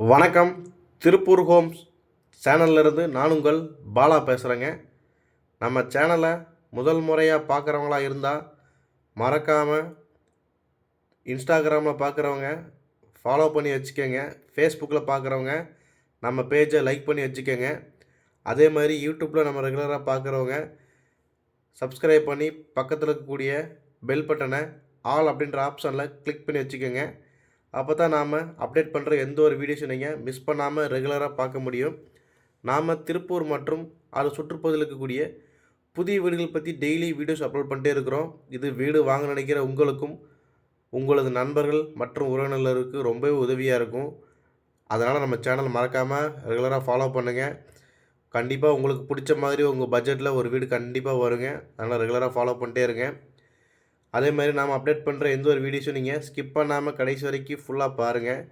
வணக்கம். திருப்பூர் ஹோம்ஸ் சேனல்லிருந்து நான் உங்கள் பாலா பேசுகிறேங்க நம்ம சேனலை முதல் முறையாக பார்க்குறவங்களா இருந்தால் மறக்காமல் இன்ஸ்டாகிராமில் பார்க்குறவங்க ஃபாலோ பண்ணி வச்சுக்கோங்க. ஃபேஸ்புக்கில் பார்க்குறவங்க நம்ம பேஜை லைக் பண்ணி வச்சுக்கோங்க. அதே மாதிரி யூடியூப்பில் நம்ம ரெகுலராக பார்க்குறவங்க சப்ஸ்கிரைப் பண்ணி பக்கத்தில் இருக்கக்கூடிய பெல் பட்டனை ஆல் அப்படின்ற ஆப்ஷனில் கிளிக் பண்ணி வச்சுக்கோங்க. அப்போ தான் நாம் அப்டேட் பண்ணுற எந்த ஒரு வீடியோஸும் நீங்கள் மிஸ் பண்ணாமல் ரெகுலராக பார்க்க முடியும். நாம் திருப்பூர் மற்றும் அது சுற்றுப்பகுதியில் இருக்கக்கூடிய புதிய வீடுகள் பற்றி டெய்லி வீடியோஸ் அப்லோட் பண்ணிட்டே இருக்கிறோம். இது வீடு வாங்க நினைக்கிற உங்களுக்கும் உங்களது நண்பர்கள் மற்றும் உறவினர்களுக்கு ரொம்பவே உதவியாக இருக்கும். அதனால் நம்ம சேனல் மறக்காமல் ரெகுலராக ஃபாலோ பண்ணுங்கள் கண்டிப்பாக உங்களுக்கு பிடிச்ச மாதிரி உங்கள் பட்ஜெட்டில் ஒரு வீடு கண்டிப்பாக வருங்க. அதனால் ரெகுலராக ஃபாலோ பண்ணிட்டே இருங்க. அதே மாதிரி நாம் அப்டேட் பண்ணுற எந்த ஒரு வீடியோஸும் நீங்கள் ஸ்கிப் பண்ணாமல் கடைசி வரைக்கும் ஃபுல்லாக பாருங்கள்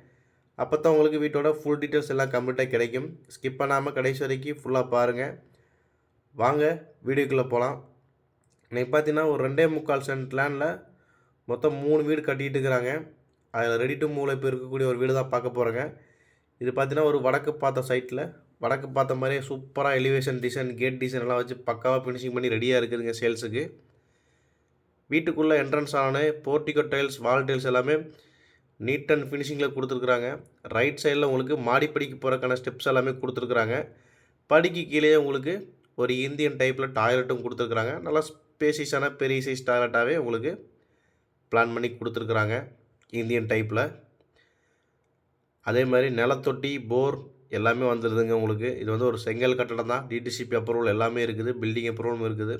அப்போ தான் உங்களுக்கு வீட்டோட ஃபுல் டீட்டெயில்ஸ் எல்லாம் கம்ப்ளீட்டாக கிடைக்கும். ஸ்கிப் பண்ணாமல் கடைசி வரைக்கும் ஃபுல்லாக பாருங்கள் வாங்க வீடியோக்குள்ளே போகலாம் இன்றைக்கி பார்த்தீங்கன்னா ஒரு ரெண்டே முக்கால் சென்ட் லேண்டில் மொத்தம் மூணு வீடு கட்டிகிட்டு இருக்கிறாங்க அதில் ரெடி டு மூளை இப்போ இருக்கக்கூடிய ஒரு வீடு தான் பார்க்க போகிறேங்க இது பார்த்தீங்கன்னா ஒரு வடக்கு பார்த்த சைட்டில் வடக்கு பார்த்த மாதிரியே சூப்பராக எலிவேஷன் டிசைன் கேட் டிசைன் எல்லாம் வச்சு பக்காவாக ஃபினிஷிங் பண்ணி ரெடியாக இருக்குதுங்க சேல்ஸுக்கு வீட்டுக்குள்ளே என்ட்ரன்ஸ் ஆன போர்ட்டிகோ டைல்ஸ் வால் டைல்ஸ் எல்லாமே நீட் அண்ட் ஃபினிஷிங்கில் கொடுத்துருக்குறாங்க. ரைட் சைடில் உங்களுக்கு மாடிப்படிக்கு போகிறக்கான ஸ்டெப்ஸ் எல்லாமே கொடுத்துருக்குறாங்க. படிக்கு கீழே உங்களுக்கு ஒரு இந்தியன் டைப்பில் டாய்லெட்டும் கொடுத்துருக்குறாங்க. நல்லா ஸ்பேசிஸான பெரிய சைஸ் டாய்லெட்டாகவே உங்களுக்கு பிளான் பண்ணி கொடுத்துருக்குறாங்க இந்தியன் டைப்பில் அதே மாதிரி நிலத்தொட்டி போர் எல்லாமே வந்துடுதுங்க உங்களுக்கு. இது வந்து ஒரு செங்கல் கட்டடம் தான். டிடிசிபி அப்ரூவல் எல்லாமே இருக்குது. பில்டிங் அப்ரூவலும் இருக்குது.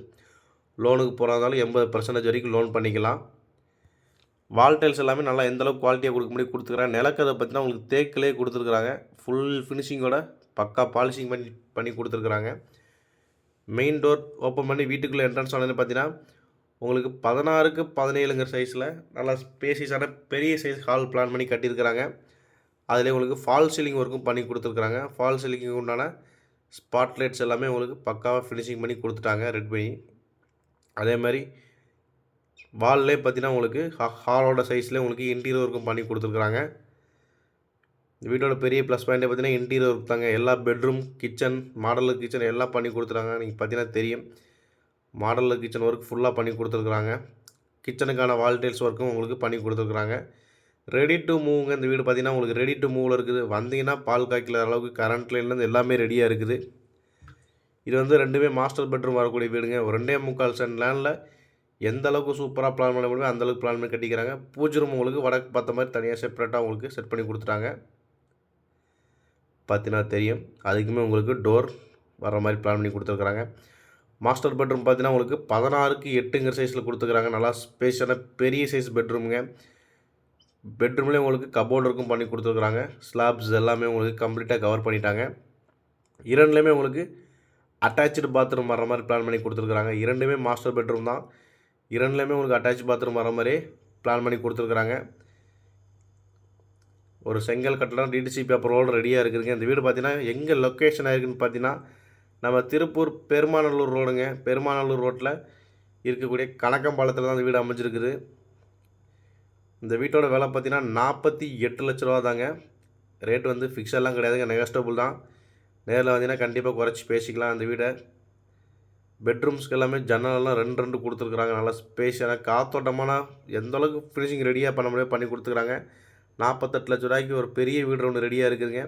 லோனுக்கு போகிறதாலும் எண்பது பர்சன்டேஜ் வரைக்கும் லோன் பண்ணிக்கலாம். வால் டைல்ஸ் எல்லாமே நல்லா எந்தளவுக்கு குவாலிட்டியாக கொடுக்க முடியும் கொடுத்துருக்குறாங்க நிலக்கதை பார்த்தீங்கன்னா உங்களுக்கு தேக்கிலே கொடுத்துருக்குறாங்க. ஃபுல் ஃபினிஷிங்கோட பக்கா பாலிஷிங் பண்ணி பண்ணி கொடுத்துருக்குறாங்க. மெயின் டோர் ஓப்பன் பண்ணி வீட்டுக்குள்ளே என்ட்ரன்ஸ் ஆனது பார்த்தீங்கன்னா உங்களுக்கு பதினாறுக்கு பதினேழுங்கிற சைஸில் நல்லா ஸ்பேசிஸான பெரிய சைஸ் ஹால் பிளான் பண்ணி கட்டியிருக்கிறாங்க. அதில் உங்களுக்கு ஃபால் சீலிங் ஒர்க்கும் பண்ணி கொடுத்துருக்குறாங்க. ஃபால் சீலிங்கு உண்டான ஸ்பாட்லைட்ஸ் எல்லாமே உங்களுக்கு பக்காவாக ஃபினிஷிங் பண்ணி கொடுத்துட்டாங்க ரெட் பண்ணி அதே மாதிரி வால்லே பார்த்தீங்கன்னா உங்களுக்கு ஹாலோட சைஸில் உங்களுக்கு இன்டீரியர் ஒர்க்கும் பண்ணி கொடுத்துருக்குறாங்க. வீட்டோட பெரிய ப்ளஸ் பாயிண்ட்டே பார்த்தீங்கன்னா இன்டீரியர் ஒர்க் தாங்க. எல்லா பெட்ரூம் கிச்சன் மாடலு கிச்சன் எல்லாம் பண்ணி கொடுத்துருக்காங்க நீங்கள் பார்த்தீங்கன்னா தெரியும். மாடலு கிச்சன் ஒர்க் ஃபுல்லாக பண்ணி கொடுத்துருக்குறாங்க. கிச்சனுக்கான வால் டைல்ஸ் ஒர்க்கும் உங்களுக்கு பண்ணி கொடுத்துருக்குறாங்க. ரெடி டு மூவ்ங்க இந்த வீடு பார்த்தீங்கன்னா உங்களுக்கு ரெடி டு மூவில் இருக்குது. வந்தீங்கன்னா பால் காய்க்கிற அளவுக்கு கரண்ட்லேருந்து எல்லாமே ரெடியாக இருக்குது. இது வந்து ரெண்டுமே மாஸ்டர் பெட்ரூம் வரக்கூடிய வீடுங்க. ஒரு ரெண்டே முக்கால் சென்ட் லேண்டில் எந்த அளவுக்கு சூப்பராக பிளான் பண்ண முடியுமோ அந்தளவுக்கு பிளான் பண்ணி கட்டிக்கிறாங்க. பூஜை ரூம் உங்களுக்கு வடக்கு பார்த்த மாதிரி தனியாக செப்பரேட்டாக உங்களுக்கு செட் பண்ணி கொடுத்துட்டாங்க. பார்த்தீங்கன்னா தெரியும். அதுக்குமே உங்களுக்கு டோர் வர மாதிரி பிளான் பண்ணி கொடுத்துருக்குறாங்க. மாஸ்டர் பெட்ரூம் பார்த்தீங்கன்னா உங்களுக்கு பதினாறுக்கு எட்டுங்கிற சைஸில் கொடுத்துருக்குறாங்க. நல்லா ஸ்பேஷியான பெரிய சைஸ் பெட்ரூமுங்க பெட்ரூம்லேயே உங்களுக்கு கபோர்டு இருக்கும் பண்ணி கொடுத்துருக்குறாங்க. ஸ்லாப்ஸ் எல்லாமே உங்களுக்கு கம்ப்ளீட்டாக கவர் பண்ணிட்டாங்க. இரண்டுலேயுமே உங்களுக்கு அட்டாச்சு பாத்ரூம் வர மாதிரி பிளான் பண்ணி கொடுத்துருக்குறாங்க. இரண்டுமே மாஸ்டர் பெட்ரூம் தான். இரண்டுலேயுமே உங்களுக்கு அட்டாச் பாத்ரூம் வர மாதிரி பிளான் பண்ணி கொடுத்துருக்குறாங்க. ஒரு செங்கல் கட்டடம் டிடிசிபி அப்ரூவல் ரெடியாக இருக்குதுங்க. இந்த வீடு பார்த்தீங்கன்னா எங்கே லொக்கேஷன் ஆயிருக்குன்னு பார்த்தீங்கன்னா நம்ம திருப்பூர் பெருமாநல்லூர் ரோடுங்க. பெருமாநல்லூர் ரோட்டில் இருக்கக்கூடிய கணக்கம்பாலத்தில் தான் இந்த வீடு அமைஞ்சிருக்குது. இந்த வீட்டோட விலை பார்த்தீங்கன்னா நாற்பத்தி எட்டு லட்ச ரூபா தாங்க ரேட் வந்து ஃபிக்ஸெல்லாம் கிடையாதுங்க. நெகஸ்டபுள் தான். நேரில் வந்தீங்கன்னா கண்டிப்பாக குறைச்சி பேசிக்கலாம் அந்த வீடை. பெட்ரூம்ஸ்க்கு எல்லாமே ஜன்னலெல்லாம் ரெண்டு ரெண்டு கொடுத்துருக்குறாங்க. நல்லா ஸ்பேஷியான காத்தோட்டமான எந்த அளவுக்கு ஃபினிஷிங் ரெடியாக பண்ண முடியாது பண்ணி கொடுத்துருக்குறாங்க. நாற்பத்தெட்டு லட்ச ரூபாய்க்கு ஒரு பெரிய வீடு ஒன்று ரெடியாக இருக்குதுங்க.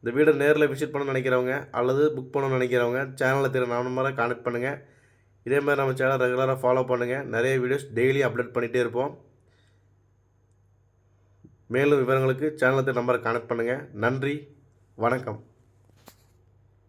இந்த வீடை நேரில் விசிட் பண்ண நினைக்கிறவங்க அல்லது புக் பண்ணணும்னு நினைக்கிறவங்க சேனலில் தெரிய நம்பரை கனெக்ட் பண்ணுங்கள் இதே மாதிரி நம்ம சேனல் ரெகுலராக ஃபாலோ பண்ணுங்கள் நிறைய வீடியோஸ் டெய்லி அப்டேட் பண்ணிகிட்டே இருப்போம். மேலும் விவரங்களுக்கு சேனலத்தை நம்பரை கனெக்ட் பண்ணுங்கள் நன்றி. வணக்கம்.